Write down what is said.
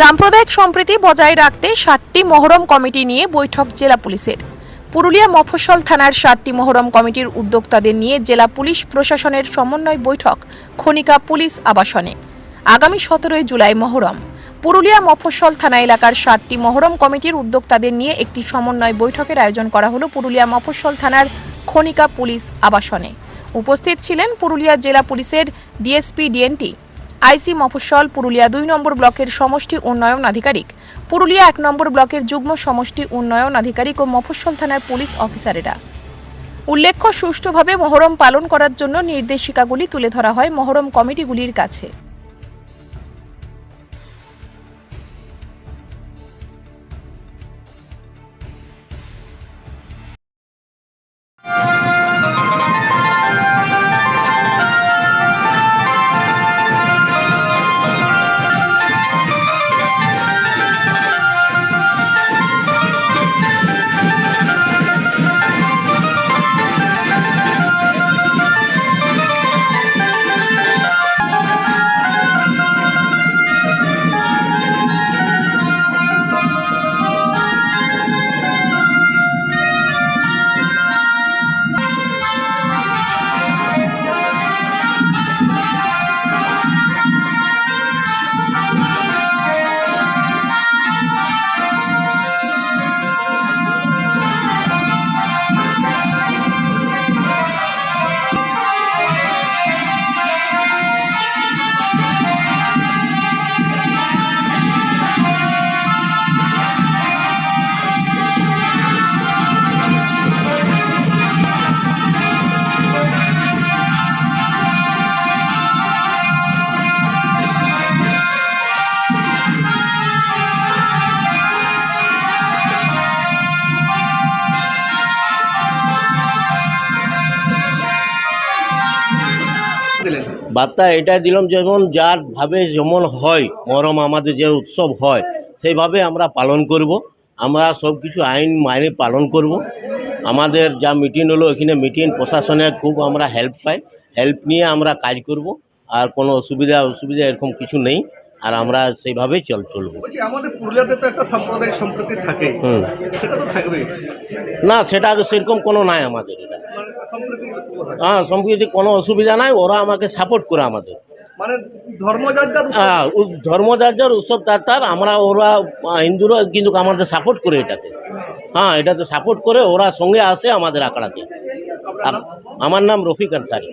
সাম্প্রদায়িক সম্প্রীতি বজায় রাখতে সাতটি মহরম কমিটি নিয়ে বৈঠক জেলা পুলিশের। পুরুলিয়া মফস্বল থানার সাতটি মহরম কমিটির উদ্যোক্তাদের নিয়ে জেলা পুলিশ প্রশাসনের সমন্বয় বৈঠক খনিকা পুলিশ আবাসনে। আগামী সতেরোই জুলাই মহরম। পুরুলিয়া মফস্বল থানা এলাকার সাতটি মহরম কমিটির উদ্যোক্তাদের নিয়ে একটি সমন্বয় বৈঠকের আয়োজন করা হলো পুরুলিয়া মফস্বল থানার খনিকা পুলিশ আবাসনে। উপস্থিত ছিলেন পুরুলিয়া জেলা পুলিশের ডিএসপি, ডিএনটি আইসি মফস্বল পুরুলিয়া দুই নম্বর ব্লকের সমষ্টি উন্নয়ন আধিকারিক। পুরুলিয়া এক নম্বর ব্লকের যুগ্ম সমষ্টি উন্নয়ন আধিকারিক ও মফস্বল থানার পুলিশ অফিসারেরা। উল্লেখ্য, সুষ্ঠুভাবে মহরম পালন করার জন্য নির্দেশিকাগুলি তুলে ধরা হয় মহরম কমিটিগুলির কাছে। বার্তা এটা দিলাম যেমন যার ভাবে যেমন হয় মহরম আমাদের যে উৎসব হয় সেইভাবে আমরা পালন করব। আমরা সব কিছু আইন মাইনে পালন করব। আমাদের যা মিটিং হলো এখানে মিটিং প্রশাসনের খুব আমরা হেল্প পাই। হেল্প নিয়ে আমরা কাজ করব। আর কোনো অসুবিধা অসুবিধা এরকম কিছু নেই। আর আমরা সেইভাবেই চল চলবো। আমাদের পুরুলিয়াতে তো একটা সাম্প্রদায়িক সম্প্রীতি থাকে। হুম। সেটা তো থাকবেই। না সেটা সেরকম কোনো নাই আমাদের এটা হয়। সম্প্রতি কোনো অসুবিধা নাই ওরা আমাকে সাপোর্ট করে আমাদের। মানে হ্যাঁ উস- ধর্ম যার যার উৎসব তার তার আমরা ওরা হিন্দুরা কিন্তু আমাদের সাপোর্ট করে এটাকে। হ্যাঁ এটাতে সাপোর্ট করে ওরা সঙ্গে আসে আমাদের আখড়াতে। আমার নাম রফিক আনসারি।